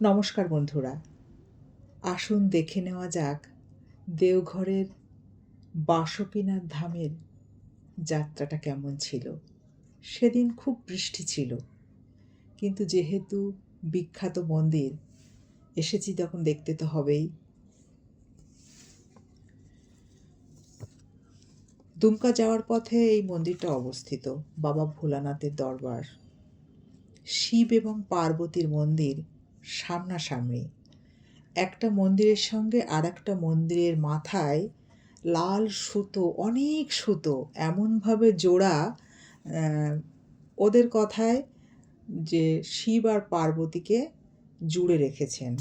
নমস্কার বন্ধুরা। আসুন দেখে নেওয়া যাক দেওঘরের বাসুকীনাথ ধামের যাত্রাটা কেমন ছিল। সেদিন খুব বৃষ্টি ছিল, কিন্তু যেহেতু বিখ্যাত মন্দির, এসেছি তখন দেখতে তো হবেই। দুমকা যাওয়ার পথে এই মন্দিরটা অবস্থিত, বাবা ভোলানাথের দরবার। শিব এবং পার্বতীর মন্দির সামনাসামনি। একটা মন্দিরের সঙ্গে আর একটা মন্দিরের মাথায় লাল সুতো অনেক সুতো এমনভাবে জোড়া ওদের কথায় যে শিব আর পার্বতীকে জুড়ে রেখেছেন।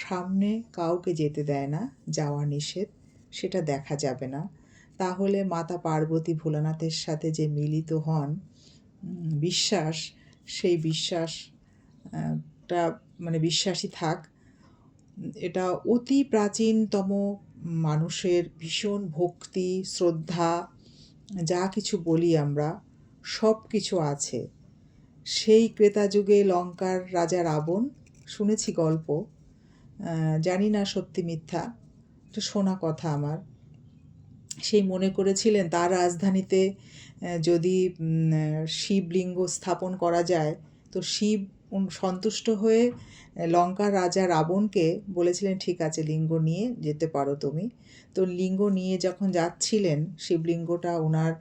সামনে কাউকে যেতে দেয় না যাওয়া নিষেধ সেটা দেখা যাবে না। তাহলে মাতা পার্বতী ভোলানাথের সাথে যে মিলিত হন বিশ্বাস সেই বিশ্বাস আহ, টা মানে বিশ্বাসী থাক, এটা অতি প্রাচীনতম মানুষের ভীষণ ভক্তি, শ্রদ্ধা, যা কিছু বলি আমরা, সব কিছু আছে। সেই ক্রেতা যুগে লঙ্কার রাজা রাবণ, শুনেছি গল্প জানি না সত্যি মিথ্যা এটা শোনা কথা আমার। সেই মনে করেছিলেন, তার রাজধানীতে যদি শিবলিঙ্গ স্থাপন করা যায়, তো শিব সন্তুষ্ট হয়ে লঙ্কার রাজা রাবণকে বলেছিলেন, ঠিক আছে, লিঙ্গ নিয়ে যেতে পারো তুমি। তো লিঙ্গ নিয়ে যখন যাচ্ছিলেন, শিবলিঙ্গটা ওনার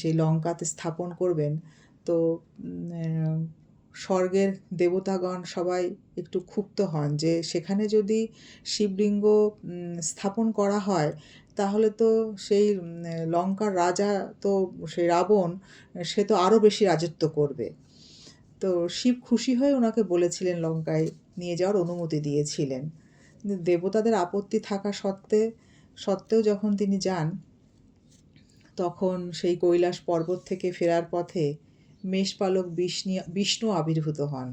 সেই লঙ্কাতে স্থাপন করবেন, তো স্বর্গের দেবতাগণ সবাই একটু ক্ষুব্ধ হন যে, সেখানে যদি শিবলিঙ্গ স্থাপন করা হয়, তাহলে তো সেই লঙ্কার রাজা তো, সেই রাবণ, সে তো আরও বেশি রাজত্ব করবে। তো শিব খুশি হয়ে ওনাকে বলেছিলেন লঙ্কায় নিয়ে যাওয়ার অনুমতি দিয়েছিলেন। কিন্তু দেবতাদের আপত্তি থাকা সত্ত্বে, সত্ত্বেও যখন তিনি যান, তখন সেই কৈলাস পর্বত থেকে ফেরার পথে মেষপালক বিষ্ণু বিষ্ণু আবির্ভূত হন।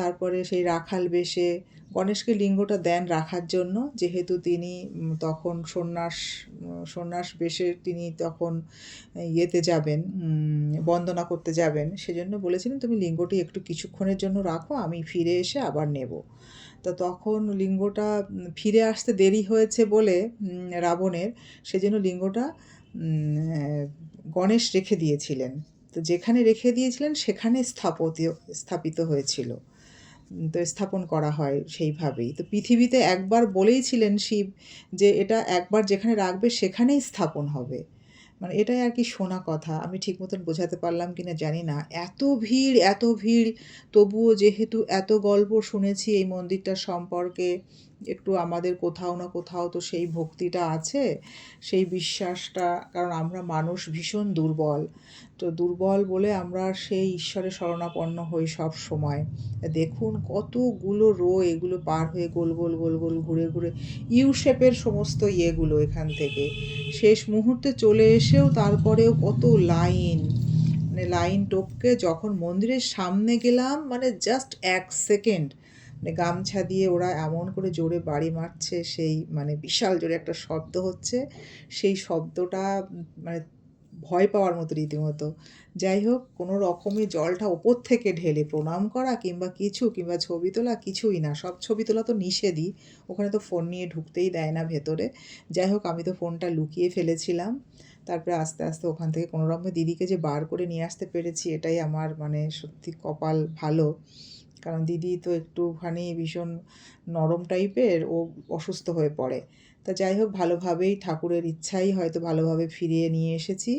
তারপরে সেই রাখাল বেশে গণেশকে লিঙ্গটা দেন রাখার জন্য। যেহেতু তিনি তখন সন্ন্যাস সন্ন্যাস বেশে তিনি তখন ইয়েতে যাবেন বন্দনা করতে যাবেন। সেজন্য বলেছিলেন, তুমি লিঙ্গটি একটু কিছুক্ষণের জন্য রাখো, আমি ফিরে এসে আবার নেব। তো তখন লিঙ্গটা ফিরে আসতে দেরি হয়েছে বলে রাবণের সেজন্য লিঙ্গটা গণেশ রেখে দিয়েছিলেন। তো যেখানে রেখে দিয়েছিলেন, সেখানে স্থাপতীয় স্থাপিত হয়েছিল। তো স্থাপন করা হয় সেইভাবেই। তো পৃথিবীতে একবার বলেইছিলেন শিব যে এটা একবার যেখানে রাখবে সেখানেই স্থাপন হবে। মানে এটাই আর কি শোনা কথা। আমি ঠিক মতন বোঝাতে পারলাম কিনা জানি না। এত ভিড় এত ভিড়, তবুও যেহেতু এত গল্প শুনেছি এই মন্দিরটার সম্পর্কে একটু আমাদের কোথাও না কোথাও তো সেই ভক্তিটা আছে, সেই বিশ্বাসটা, কারণ আমরা মানুষ ভীষণ দুর্বল। তো দুর্বল বলে আমরা সেই ঈশ্বরের শরণাপন্ন হই সব সময়। দেখুন কতগুলো রো এগুলো পার হয়ে গোল গোল গোল গোল ঘুরে ঘুরে ইউ শেপের সমস্ত ইয়েগুলো এখান থেকে। শেষ মুহূর্তে চলে এসেও তারপরেও কত লাইন মানে লাইন টপকে যখন মন্দিরের সামনে গেলাম মানে জাস্ট এক সেকেন্ড মানে গামছা দিয়ে ওরা এমন করে জোরে বাড়ি মারছে, সেই মানে বিশাল জোরে একটা শব্দ হচ্ছে। সেই শব্দটা মানে ভয় পাওয়ার মতো রীতিমতো। যাই হোক, কোনো রকমে জলটা ওপর থেকে ঢেলে প্রণাম করা কিংবা কিছু কিংবা ছবি তোলা কিছুই না। সব ছবি তোলা তো নিষেধই। ওখানে তো ফোন নিয়ে ঢুকতেই দেয় না ভেতরে। যাই হোক, আমি তো ফোনটা লুকিয়ে ফেলেছিলাম। তারপরে আস্তে আস্তে ওখান থেকে কোনো রকমে দিদিকে যে বার করে নিয়ে আসতে পেরেছি, এটাই আমার মানে সত্যি কপাল ভালো। কারণ দিদি তো একটুখানি ভীষণ নরম টাইপের, ও অসুস্থ হয়ে পড়ে। তা যাই হোক, ভালোভাবেই ঠাকুরের ইচ্ছাই হয়তো ভালোভাবে ফিরিয়ে নিয়ে এসেছি।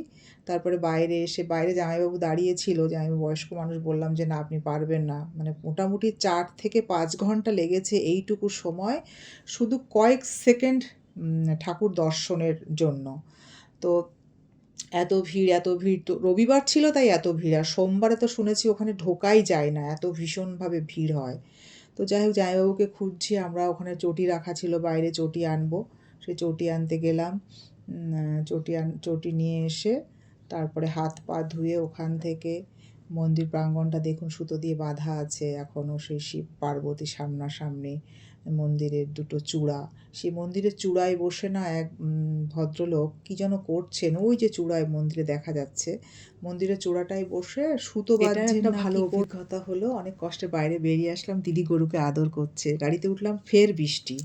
তারপরে বাইরে এসে, বাইরে জামাইবাবু দাঁড়িয়ে যে আমি বয়স্ক মানুষ, বললাম যে, না, আপনি পারবেন না। মানে মোটামুটি চার থেকে পাঁচ ঘণ্টা লেগেছে এইটুকু সময়, শুধু কয়েক সেকেন্ড ঠাকুর দর্শনের জন্য। তো এত ভিড় এত ভিড় তো রবিবার ছিল তাই এত ভিড়। আর সোমবারে তো শুনেছি ওখানে ঢোকাই যায় না, এত ভীষণভাবে ভিড় হয়। তো যাই হোক, জামাইবাবুকে খুঁজছি, আমরা ওখানে চটি রাখা ছিল, বাইরে চটি আনব। সে চটি আনতে গেলাম চটি আন, চটি নিয়ে এসে তারপরে হাত পা ধুয়ে ওখান থেকে মন্দির প্রাঙ্গণটা দেখুন সুতো দিয়ে বাঁধা আছে এখনও সেই শিব পার্বতী সামনাসামনি মন্দিরের দুটো চূড়া। সেই মন্দিরের চূড়ায় বসে না এক উম, ভদ্রলোক কি যেন করছেন ওই যে চূড়ায় মন্দিরে দেখা যাচ্ছে। মন্দিরের চূড়াটায় বসে সুতো বাঁধছেন একটা ভালো অভিজ্ঞতা হলো অনেক কষ্টে বাইরে বেরিয়ে আসলাম দিদি গরুকে আদর করছে। গাড়িতে উঠলাম ফের বৃষ্টি।